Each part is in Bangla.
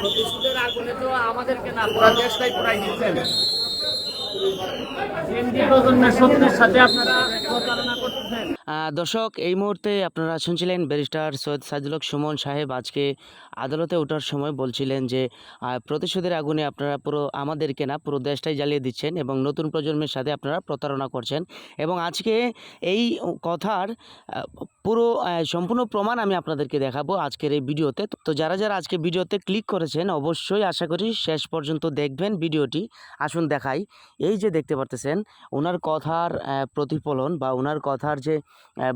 প্রতিশোধের আগুনে তো আমাদেরকে না, পুরো দেশটাই পুরাই দিচ্ছেন দর্শক, এই মুহূর্তে আপনারা শুনছিলেন ব্যারিস্টার সৈয়দ সাইদুলক সুমন সাহেব আজকে আদালতে ওঠার সময় বলছিলেন যে প্রতিশোধের আগুনে আপনারা পুরো আমাদেরকে না, পুরো দেশটাই জ্বালিয়ে দিচ্ছেন এবং নতুন প্রজন্মের সাথে আপনারা প্রতারণা করছেন। এবং আজকে এই কথার পুরো সম্পূর্ণ প্রমাণ আমি আপনাদেরকে দেখাবো আজকের এই ভিডিওতে। তো যারা যারা আজকে ভিডিওতে ক্লিক করেছেন, অবশ্যই আশা করি শেষ পর্যন্ত দেখবেন ভিডিওটি। আসুন দেখাই। এই যে দেখতে পারতেছেন, ওনার কথার প্রতিফলন বা ওনার কথার যে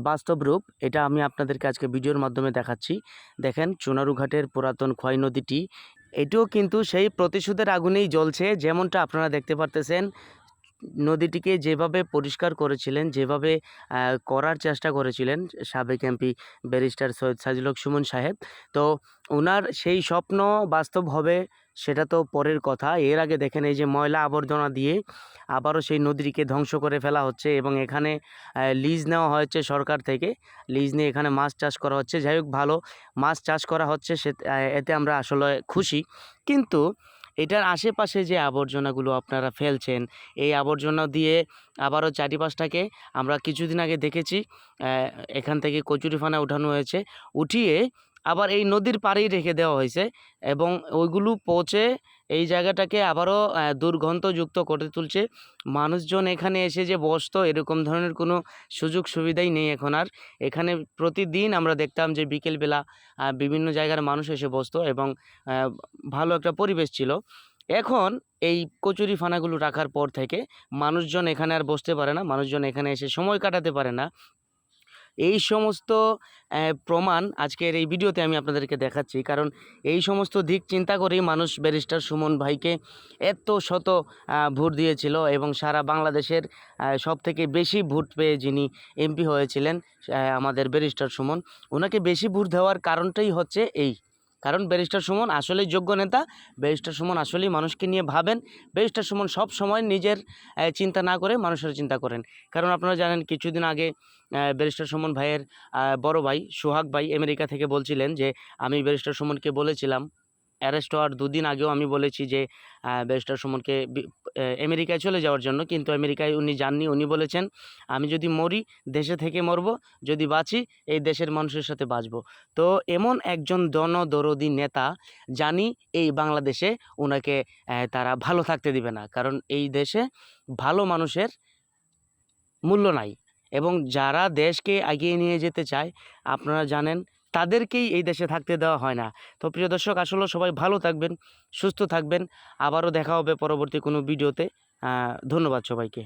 বাস্তব রূপ, এটা আমি আপনাদেরকে আজকে ভিডিওর মাধ্যমে দেখাচ্ছি। দেখেন চুনারুঘাটের পুরাতন খোয়াই নদীটি, এটিও কিন্তু সেই প্রতিশোধের আগুনেই জ্বলছে, যেমনটা আপনারা দেখতে পারতেছেন। নদীটিকে যেভাবে পরিষ্কার করেছিলেন, যেভাবে করার চেষ্টা করেছিলেন সাবেক এমপি ব্যারিস্টার সৈয়দ সাজিলক সুমন সাহেব, তো ওনার সেই স্বপ্ন বাস্তব হবে সেটা তো পরের কথা। এর আগে দেখেন এই যে ময়লা আবর্জনা দিয়ে আবারও সেই নদীটিকে ধ্বংস করে ফেলা হচ্ছে এবং এখানে লিজ নেওয়া হয়েছে সরকার থেকে। লিজ নিয়ে এখানে মাছ চাষ করা হচ্ছে। যাই হোক ভালো, মাছ চাষ করা হচ্ছে সে এতে আমরা আসলে খুশি। কিন্তু এটার আশেপাশে যে আবর্জনাগুলো আপনারা ফেলছেন, এই আবর্জনা দিয়ে আবারও চারিপাশটাকে আমরা কিছুদিন আগে দেখেছি এখান থেকে কচুরিফানা উঠানো হয়েছে। উঠিয়ে আবার এই নদীর পাড়েই রেখে দেওয়া হয়েছে এবং ওইগুলো পচে এই জায়গাটাকে আবারও দুর্গন্ধযুক্ত করে তুলছে। মানুষজন এখানে এসে যে বসতো, এরকম ধরনের কোনো সুযোগ সুবিধাই নেই এখন আর। এখানে প্রতিদিন আমরা দেখতাম যে বিকেলবেলা বিভিন্ন জায়গার মানুষ এসে বসতো এবং ভালো একটা পরিবেশ ছিল। এখন এই কচুরি ফানাগুলো রাখার পর থেকে মানুষজন এখানে আর বসতে পারে না, মানুষজন এখানে এসে সময় কাটাতে পারে না। এই সমস্ত প্রমাণ আজকের এই ভিডিওতে আমি আপনাদেরকে দেখাচ্ছি। কারণ এই সমস্ত দিক চিন্তা করেই মানুষ ব্যারিস্টার সুমন ভাইকে এত শত ভোট দিয়েছিল এবং সারা বাংলাদেশের সব থেকে বেশি ভোট পেয়ে যিনি এমপি হয়েছিলেন আমাদের ব্যারিস্টার সুমন ওনাকে বেশি ভোট দেওয়ার কারণটাই হচ্ছে এই। কারণ ব্যারিস্টার সুমন আসলেই যোগ্য নেতা। ব্যারিস্টার সুমন আসলেই মানুষকে নিয়ে ভাবেন। ব্যারিস্টার সুমন সব সময় নিজের চিন্তা না করে মানুষের চিন্তা করেন। কারণ আপনারা জানেন কিছুদিন আগে ব্যারিস্টার সুমন ভাইয়ের বড় ভাই সোহাগ ভাই আমেরিকা থেকে বলছিলেন যে, আমি ব্যারিস্টার সুমনকে বলেছিলাম অ্যারেস্ট হওয়ার দুদিন আগেও আমি বলেছি যে ব্যারিস্টার সুমনকে আমেরিকায় চলে যাওয়ার জন্য। কিন্তু আমেরিকায় উনি যাননি, উনি বলেছেন, আমি যদি মরি, দেশে থেকে মরব, যদি বাঁচি, এই দেশের মানুষের সাথে বাঁচব। তো এমন একজন জনদরদি নেতা জানি এই বাংলাদেশে ওনাকে তারা ভালো থাকতে দিবে না। কারণ এই দেশে ভালো মানুষের মূল্য নাই। এবং যারা দেশকে এগিয়ে নিয়ে যেতে চায়, আপনারা জানেন তাদেরকেই এই দেশে থাকতে দেওয়া হয় না। তো প্রিয় দর্শক আসলে সবাই ভালো থাকবেন, সুস্থ থাকবেন। আবারও দেখা হবে পরবর্তী কোনো ভিডিওতে। ধন্যবাদ সবাইকে।